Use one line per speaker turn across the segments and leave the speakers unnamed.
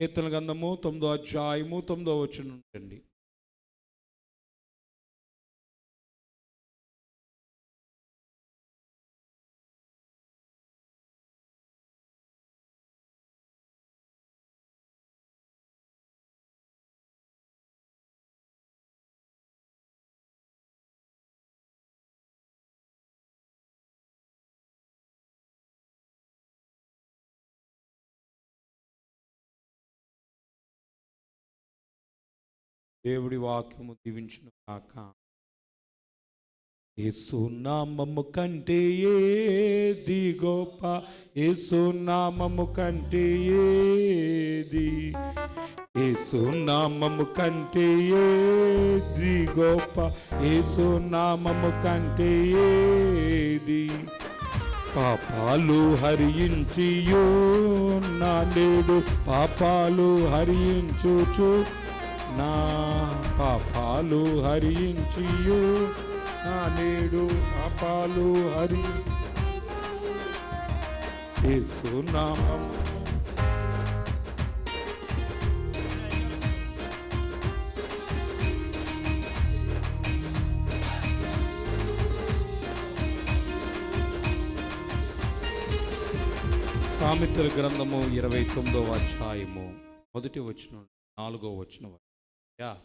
కీర్తన గంధము తొమ్మిదో అధ్యాయము తొమ్మిదో వచ్చిన ఉండండి దేవుడి వాక్యము దీవించిన కాక ఏసునామము కంటే ఏది గొప్ప? ఏసునామము కంటే ఏది? ఏసునామము కంటే ఏది గొప్ప? ఏసునామము కంటే ఏది? పాపాలు హరించియో నా నేడు పాపాలు హరించుచు నా పాపాలు హరించియు. నా నేడు పాపాలు హరి. యేసునామం సామెతల గ్రంథము ఇరవై తొమ్మిదవ అధ్యాయము. మొదటి వచ్చిన నాలుగో వచ్చిన Yeah.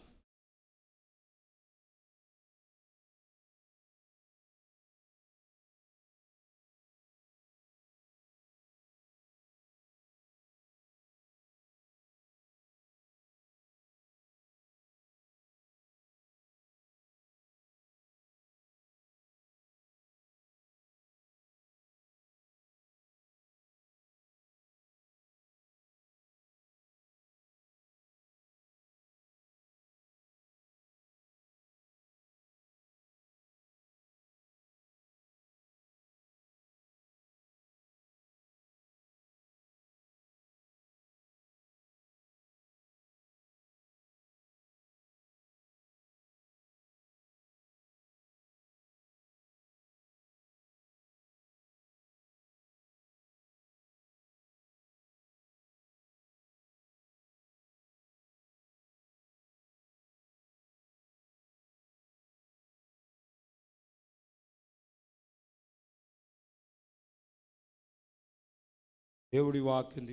దేవుడి వాక్యం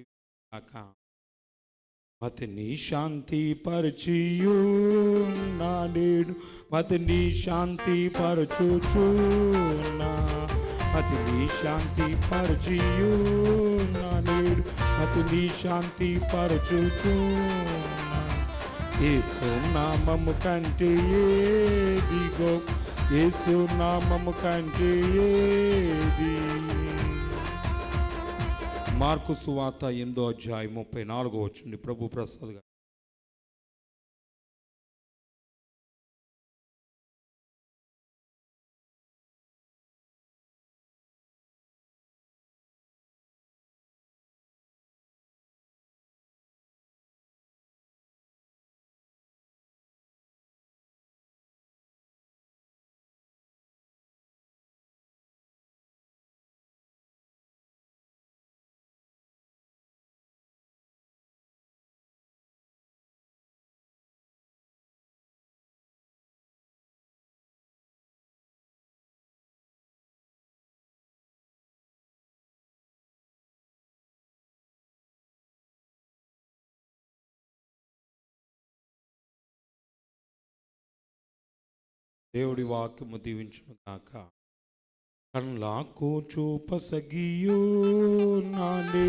కాక మతని శాంతి పరచియు నా నేడు మతని శాంతి పరచుచు నా మతని శాంతి పరచియు నా నేడు మతని శాంతి పరచుచు యేసు నామము కంటే ఏది గొప్ప యేసు నామము కంటే ఏది? మార్కు సువాత ఎనిమిదో అధ్యాయం ముప్పై నాలుగో వచ్చింది ప్రభు ప్రసాద్ దేవుడి వాక్యము దీవించును కాక కళ్ళకు చూపసగియో నాలే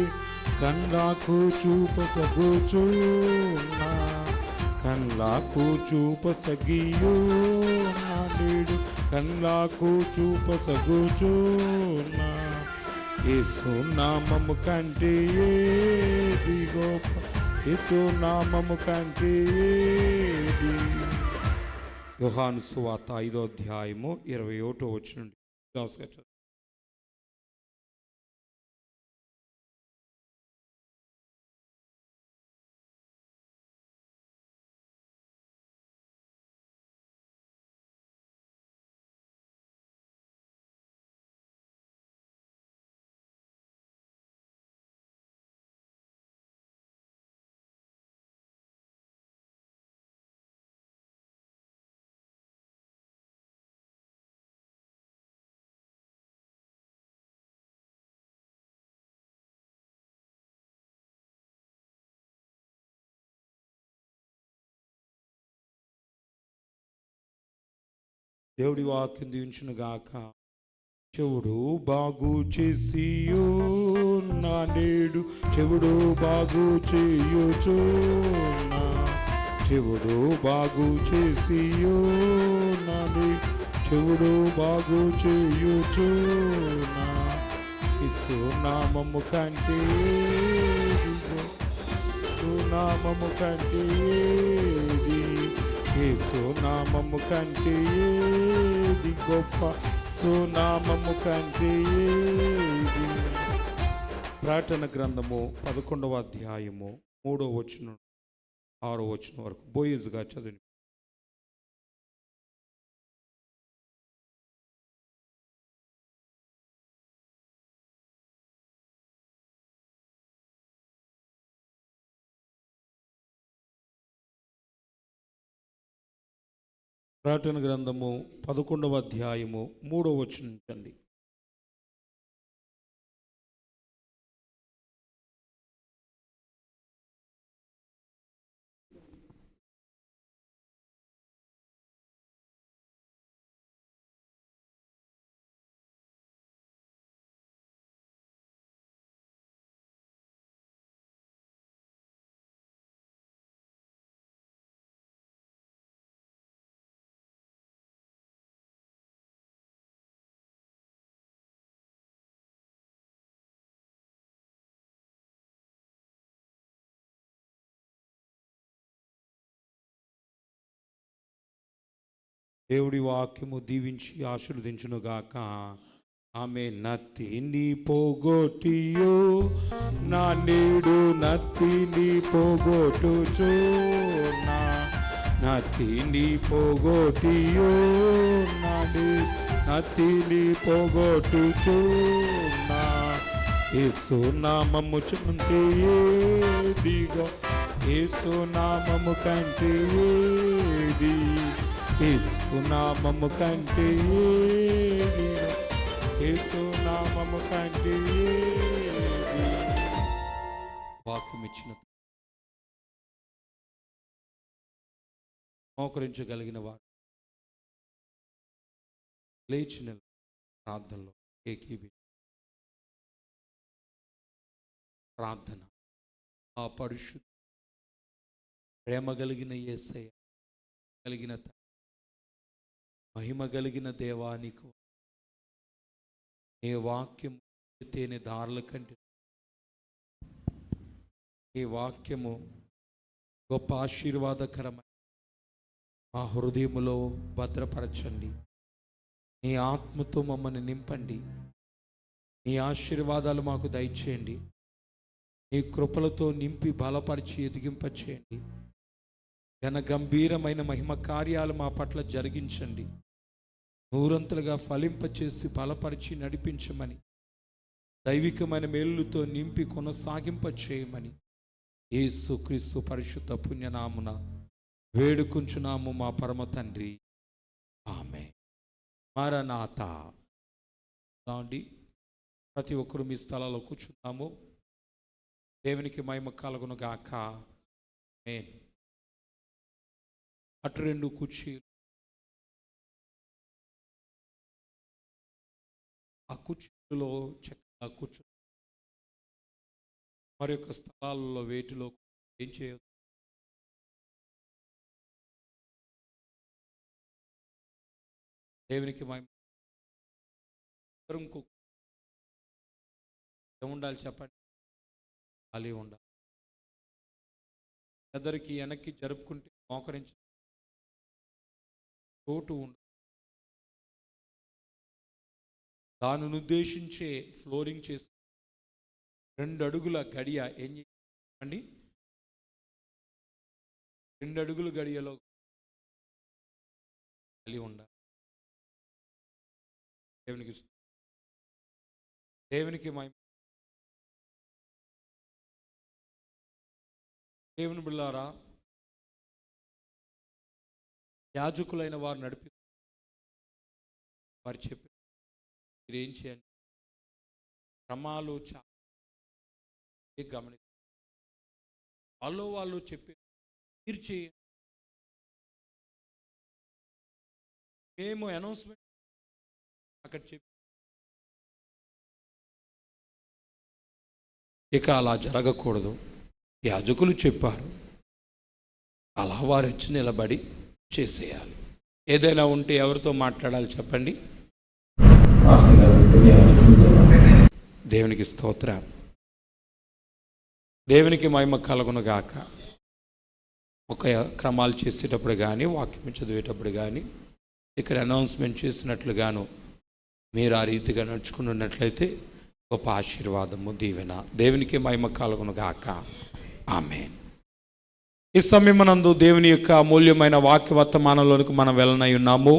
కళ్ళకు చూపసగోచు నా. కళ్ళకు చూపసగియో నాలేడు కళ్ళకు చూపసగోచు నా. యేసు నామము కంటే ఏది గోప యేసు నామము కంటే ఏది యోహాను సువార్త ఐదో అధ్యాయము ఇరవై ఒకటో వచ్చిన దేవుడి వాక్యం దీవించును గాక. చెవుడు బాగు చేసి నా నేడు చెవుడు బాగు చేయుచు చెవుడు బాగు చేసి నా నేడు చెవుడు బాగు చేయుచు నా. నామము కంటే నామము కంటే ఏది సునామము కంటే ఏది గొప్ప? సునామము కంటే ఏది? ప్రార్థన గ్రంథము పదకొండవ అధ్యాయము మూడో వచనం ఆరో వచనం వరకు బోయిజ్గా చదివి. ప్రకటన గ్రంథము పదకొండవ అధ్యాయము మూడో వచనండి దేవుడి వాక్యము దీవించి ఆశీర్వదించునుగాక. ఆమె నత్తిని పోగొట్టియో నా నేడు నత్తిని పోగొట్టుచు నా నత్తిని పోగొట్టియో నా నే- నత్తిని పోగొట్టుచు నా యేసు నామము చుంటే దిగో యేసు నామము కంటే ఏసునామము కంటే ఏసునామము కంటే వాక్యం ఇచ్చిన మోకరించగలిగిన వారు లేచిన ప్రార్థనలో ఏకీబి ప్రార్థన. ఆ పరిశుద్ధ ప్రేమ కలిగిన యేసయ్య కలిగిన మహిమ కలిగిన దేవానికి నీ వాక్యం తేనె దారుల కంటే. ఈ వాక్యము గొప్ప ఆశీర్వాదకరమైన మా హృదయములో భద్రపరచండి. నీ ఆత్మతో మమ్మల్ని నింపండి. నీ ఆశీర్వాదాలు మాకు దయచేయండి. నీ కృపలతో నింపి బలపరిచి ఎదిగింపచేయండి. ఘన గంభీరమైన మహిమ కార్యాలు మా పట్ల జరిగించండి. నూరంతలుగా ఫలింపచేసి బలపరిచి నడిపించమని దైవికమైన మేలుతో నింపి కొనసాగింప చేయమని ఏసు క్రీస్తు పరిశుద్ధ పుణ్యనామున వేడుకుంచున్నాము మా పరమ తండ్రి. ఆమె మరనాథండి ప్రతి ఒక్కరు మీ స్థలాల్లో కూర్చున్నాము. దేవునికి మహిమ కలుగును గాక అటు రెండు కుర్చీలు ఆ కుర్చీలో చక్కగా కూర్చు మరి యొక్క స్థలాల్లో వేటిలో ఏం చేయదు దేవునికి మహిమ. ఉండాలి ఏముండాలి చెప్పండి. ఖాళీ ఉండాలి. ఇద్దరికి వెనక్కి జరుపుకుంటే మోకరించి చోటు ఉండదు దానిని ఉద్దేశించే ఫ్లోరింగ్ చేసి రెండు అడుగుల గడియ ఏం చేయండి రెండు అడుగుల గడియలో కలిగి ఉండాలి దేవునికి దేవునికి మహిమ. దేవుని బిళ్ళారా? యాజకులైన వారు నడిపి వారు చెప్పి మీరేం చేయండి? క్రమాలు చాలా గమని వాళ్ళు వాళ్ళు చెప్పి మీరు చేయండి మేము అనౌన్స్మెంట్ అక్కడ చెప్పి ఇక అలా జరగకూడదు. యాజకులు చెప్పారు. అలా వారు వచ్చి నిలబడి చేసేయాలి. ఏదైనా ఉంటే ఎవరితో మాట్లాడాలి చెప్పండి? దేవునికి స్తోత్ర. దేవునికి మహిమ కలుగునుగాక ఒక క్రమాలు చేసేటప్పుడు కానీ వాక్యం చదివేటప్పుడు కానీ ఇక్కడ అనౌన్స్మెంట్ చేసినట్లుగాను మీరు ఆ రీతిగా నడుచుకున్నట్లయితే గొప్ప ఆశీర్వాదము దీవెన. దేవునికి మహిమ కలుగునుగాక ఆమె ఈ సమయమనందు దేవుని యొక్క అమూల్యమైన వాక్య వర్తమానంలోనికి మనం వెళ్ళనై ఉన్నాము.